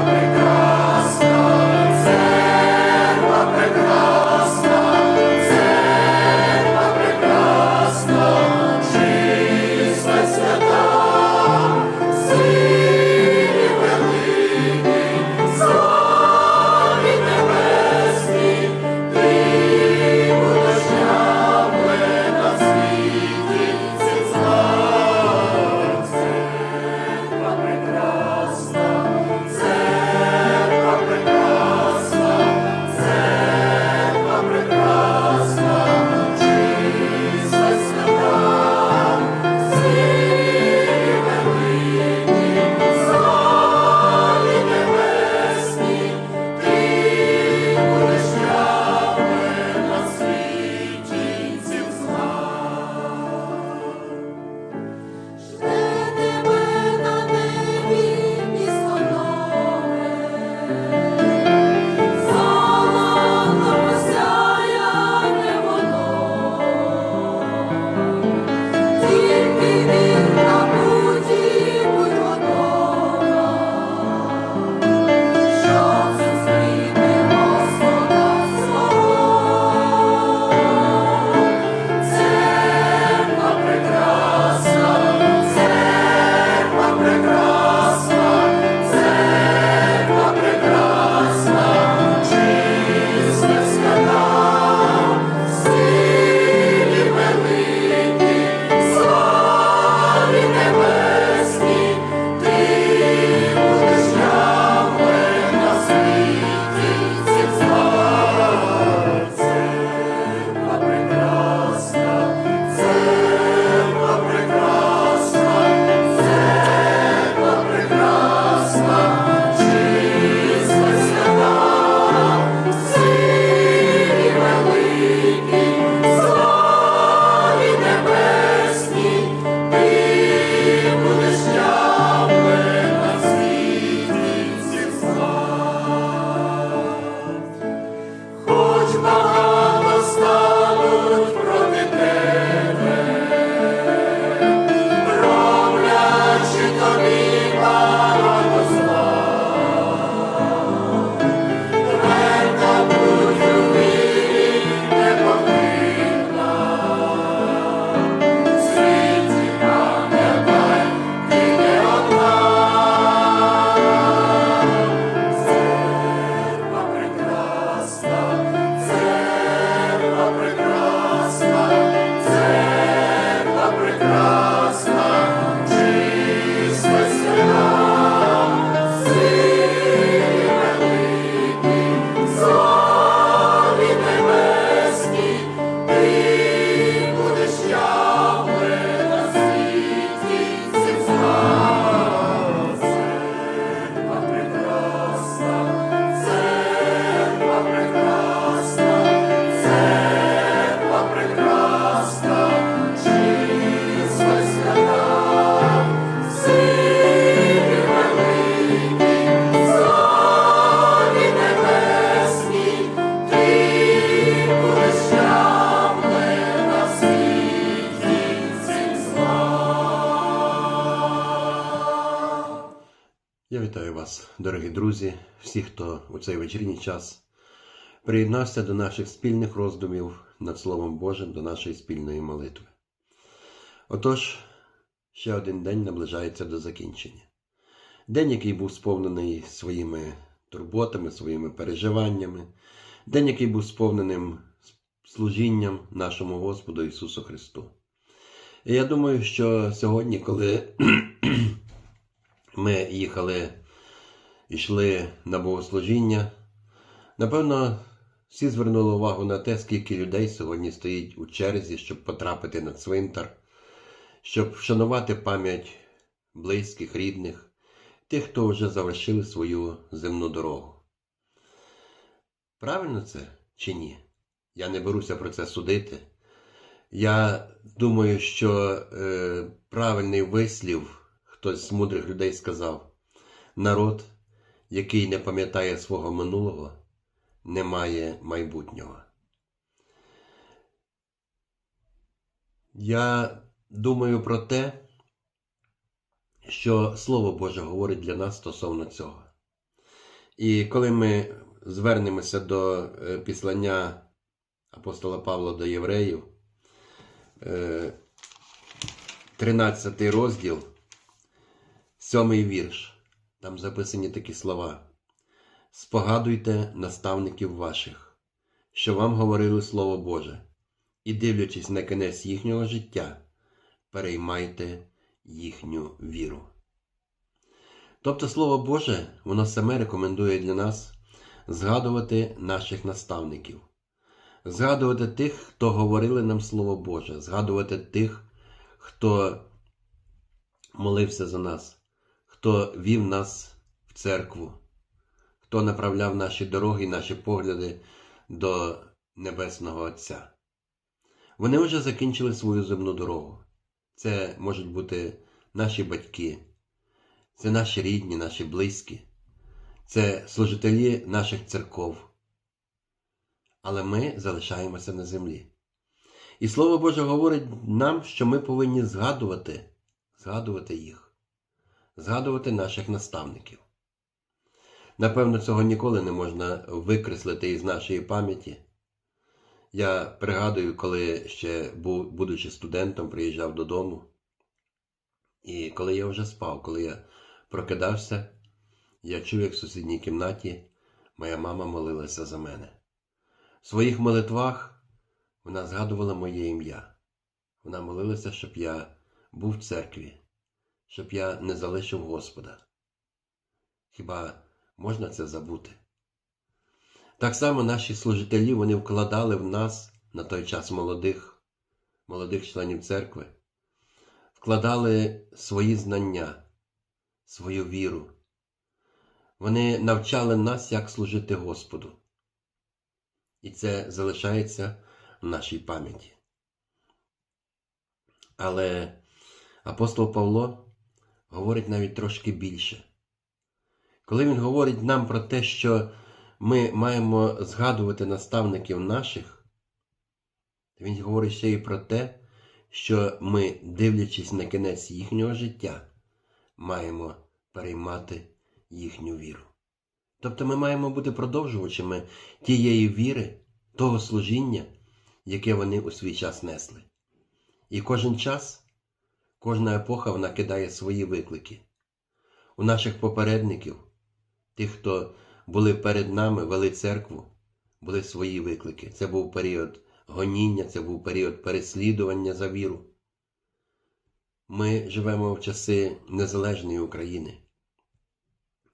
Amen. Вітаю вас, дорогі друзі, всі, хто у цей вечірній час приєднався до наших спільних роздумів над Словом Божим, до нашої спільної молитви. Отож, ще один день наближається до закінчення. День, який був сповнений своїми турботами, своїми переживаннями, день, який був сповненим служінням нашому Господу Ісусу Христу. І я думаю, що сьогодні, коли ми їхали, йшли на богослужіння. Напевно, всі звернули увагу на те, скільки людей сьогодні стоїть у черзі, щоб потрапити на цвинтар, щоб вшанувати пам'ять близьких, рідних, тих, хто вже завершили свою земну дорогу. Правильно це чи ні? Я не беруся про це судити. Я думаю, що е, правильний вислів хтось з мудрих людей сказав: народ, який не пам'ятає свого минулого, не має майбутнього. Я думаю про те, що Слово Боже говорить для нас стосовно цього. І коли ми звернемося до е, післання апостола Павла до євреїв, е, 13 розділ, Сьомий вірш. Там записані такі слова. Спогадуйте наставників ваших, що вам говорили Слово Боже, і, дивлячись на кінець їхнього життя, переймайте їхню віру. Тобто Слово Боже, воно саме рекомендує для нас згадувати наших наставників, згадувати тих, хто говорили нам Слово Боже, згадувати тих, хто молився за нас хто вів нас в церкву, хто направляв наші дороги, наші погляди до Небесного Отця. Вони вже закінчили свою земну дорогу. Це можуть бути наші батьки, це наші рідні, наші близькі, це служителі наших церков. Але ми залишаємося на землі. І Слово Боже говорить нам, що ми повинні згадувати, згадувати їх згадувати наших наставників. Напевно, цього ніколи не можна викреслити із нашої пам'яті. Я пригадую, коли ще будучи студентом, приїжджав додому. І коли я вже спав, коли я прокидався, я чув, як в сусідній кімнаті моя мама молилася за мене. В своїх молитвах вона згадувала моє ім'я. Вона молилася, щоб я був в церкві, щоб я не залишив Господа. Хіба можна це забути? Так само наші служителі вони вкладали в нас на той час молодих, молодих членів церкви, вкладали свої знання, свою віру. Вони навчали нас, як служити Господу. І це залишається в нашій пам'яті. Але апостол Павло говорить навіть трошки більше. Коли він говорить нам про те, що ми маємо згадувати наставників наших, він говорить ще й про те, що ми, дивлячись на кінець їхнього життя, маємо переймати їхню віру. Тобто ми маємо бути продовжувачами тієї віри, того служіння, яке вони у свій час несли. І кожен час Кожна епоха вона кидає свої виклики. У наших попередників, тих, хто були перед нами, вели церкву, були свої виклики. Це був період гоніння, це був період переслідування за віру. Ми живемо в часи незалежної України.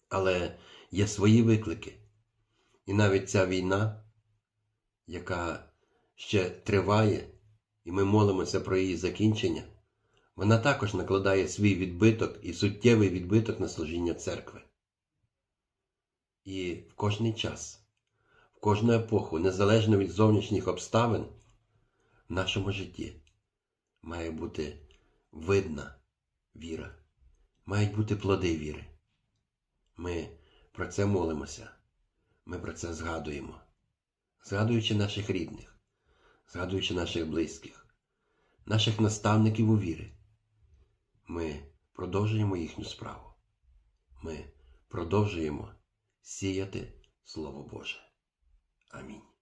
Але є свої виклики. І навіть ця війна, яка ще триває, і ми молимося про її закінчення. Вона також накладає свій відбиток і суттєвий відбиток на служіння церкви. І в кожний час, в кожну епоху, незалежно від зовнішніх обставин, в нашому житті має бути видна віра, мають бути плоди віри. Ми про це молимося, ми про це згадуємо, згадуючи наших рідних, згадуючи наших близьких, наших наставників у вірі. Ми продовжуємо їхню справу. Ми продовжуємо сіяти Слово Боже. Амінь.